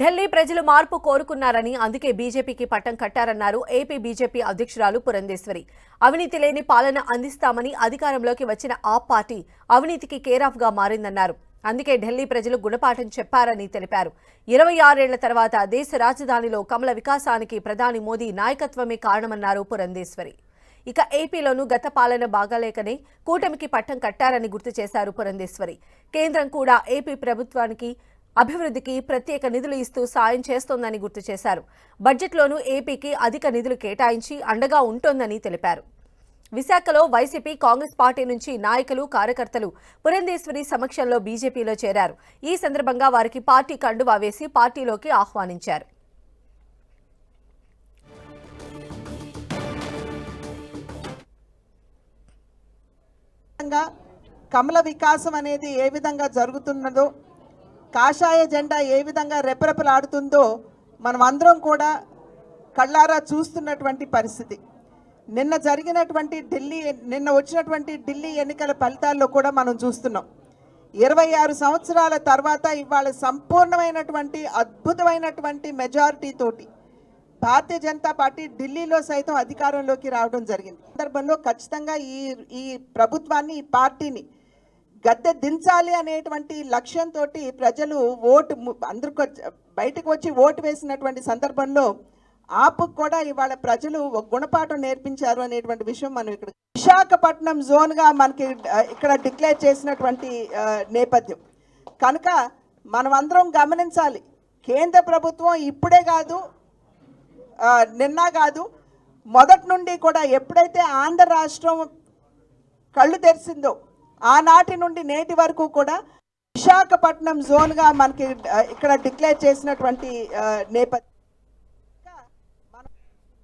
ఢిల్లీ ప్రజలు మార్పు కోరుకున్నారని అందుకే బీజేపీకి పట్టం కట్టారన్నారు ఏపీ బీజేపీ అధ్యక్షురాలు పురంధేశ్వరి. అవినీతి లేని పాలన అందిస్తామని అధికారంలోకి వచ్చిన ఆ పార్టీ అవినీతికి కేరాఫ్గా మారిందన్నారు. అందుకే ఢిల్లీ ప్రజలు గుణపాఠం చెప్పారని తెలిపారు. ఇరవై ఆరేళ్ళ తర్వాత దేశ రాజధానిలో కమల వికాసానికి ప్రధాని మోదీ నాయకత్వమే కారణమన్నారు పురంధేశ్వరి. ఇక ఏపీలోనూ గత పాలన బాగాలేకనే కూటమికి పట్టం కట్టారని గుర్తు చేశారు పురంధేశ్వరి. కేంద్రం కూడా ఏపీ ప్రభుత్వానికి అభివృద్ధికి ప్రత్యేక నిధులు ఇస్తూ సాయం చేస్తోందని గుర్తు చేశారు. బడ్జెట్లోనూ ఏపీకి అధిక నిధులు కేటాయించి అండగా ఉంటోందని తెలిపారు. విశాఖలో వైసీపీ కాంగ్రెస్ పార్టీ నుంచి నాయకులు కార్యకర్తలు పురంధేశ్వరి సమక్షంలో బీజేపీలో చేరారు. ఈ సందర్భంగా వారికి పార్టీ కండువా వేసి పార్టీలోకి ఆహ్వానించారు. కమల వికాసం అనేది ఏ విధంగా జరుగుతున్నదో కాషాయ జెండా ఏ విధంగా రెపరెపలాడుతుందో మనం అందరం కూడా కళ్ళారా చూస్తున్నటువంటి పరిస్థితి. నిన్న జరిగినటువంటి ఢిల్లీ నిన్న వచ్చినటువంటి ఢిల్లీ ఎన్నికల ఫలితాల్లో కూడా మనం చూస్తున్నాం. ఇరవై ఆరు సంవత్సరాల తర్వాత ఇవాళ సంపూర్ణమైనటువంటి అద్భుతమైనటువంటి మెజారిటీ తోటి భారతీయ జనతా పార్టీ ఢిల్లీలో సైతం అధికారంలోకి రావడం జరిగింది. సందర్భంలో ఖచ్చితంగా ఈ ఈ ప్రభుత్వాన్ని ఈ పార్టీని గద్దె దించాలి అనేటువంటి లక్ష్యంతో ప్రజలు ఓటు అందరికి వచ్చి- బయటకు వచ్చి ఓటు వేసినటువంటి సందర్భంలో ఆపుకు కూడా ఇవాళ ప్రజలు ఒక గుణపాఠం నేర్పించారు అనేటువంటి విషయం మనం ఇక్కడ విశాఖపట్నం జోన్గా మనకి ఇక్కడ డిక్లేర్ చేసినటువంటి నేపథ్యం. కనుక మనం అందరం గమనించాలి. కేంద్ర ప్రభుత్వం ఇప్పుడే కాదు నిన్న కాదు మొదటి నుండి కూడా ఎప్పుడైతే ఆంధ్ర రాష్ట్రం కళ్ళు తెరిచిందో ఆనాటి నుండి నేటి వరకు కూడా విశాఖపట్నం జోన్గా మనకి ఇక్కడ డిక్లేర్ చేసినటువంటి నేపథ్యం